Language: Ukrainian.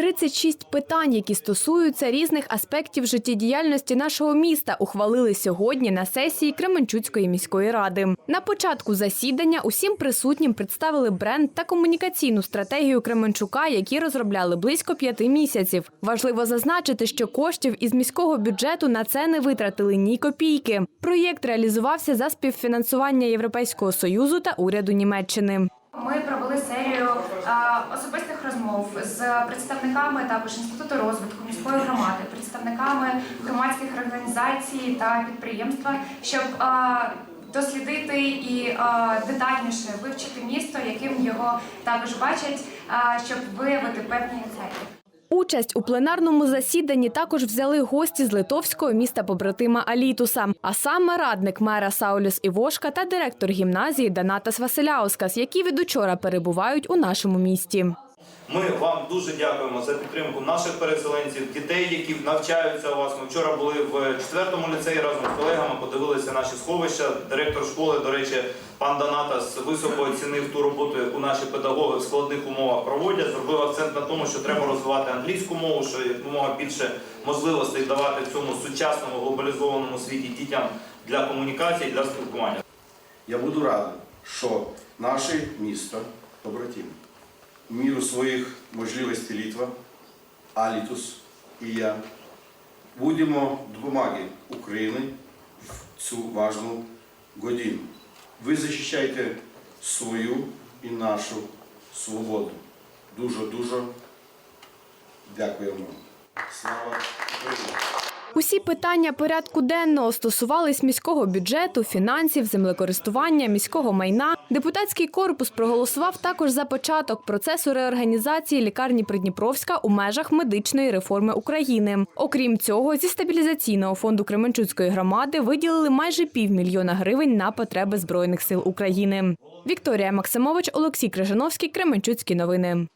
36 питань, які стосуються різних аспектів життєдіяльності нашого міста, ухвалили сьогодні на сесії Кременчуцької міської ради. На початку засідання усім присутнім представили бренд та комунікаційну стратегію Кременчука, які розробляли близько п'яти місяців. Важливо зазначити, що коштів із міського бюджету на це не витратили ні копійки. Проєкт реалізувався за співфінансування Європейського союзу та уряду Німеччини. Ми провели серію а, особистих розмов з представниками також інституту розвитку міської громади, представниками громадських організацій та підприємства, щоб а, дослідити і а, детальніше вивчити місто, яким його також бачать, щоб виявити певні інсайти. Участь у пленарному засіданні також взяли гості з литовського міста побратима Алітуса, а саме радник мера Сауліс Івошка та директор гімназії Данатас Василяускас, які від учора перебувають у нашому місті. Ми вам дуже дякуємо за підтримку наших переселенців, дітей, які навчаються у вас. Ми вчора були в четвертому ліцеї разом з колегами, подивилися наші сховища. Директор школи, до речі, пан Донатас високо оцінив ту роботу, яку наші педагоги в складних умовах проводять. Зробив акцент на тому, що треба розвивати англійську мову, що якомога більше можливостей давати в цьому сучасному глобалізованому світі дітям для комунікації, для спілкування. Я буду радий, що наше місто, побратим, міру своїх можливостей Літва, Алітус і я будемо допомагати Україні в цю важну годину. Ви захищаєте свою і нашу свободу. Дуже-дуже дякуємо. Слава Україні! Усі питання порядку денного стосувались міського бюджету, фінансів, землекористування, міського майна. Депутатський корпус проголосував також за початок процесу реорганізації лікарні Придніпровська у межах медичної реформи України. Окрім цього, зі стабілізаційного фонду Кременчуцької громади виділили майже півмільйона гривень на потреби збройних сил України. Вікторія Максимович, Олексій Крижановський, Кременчуцькі новини.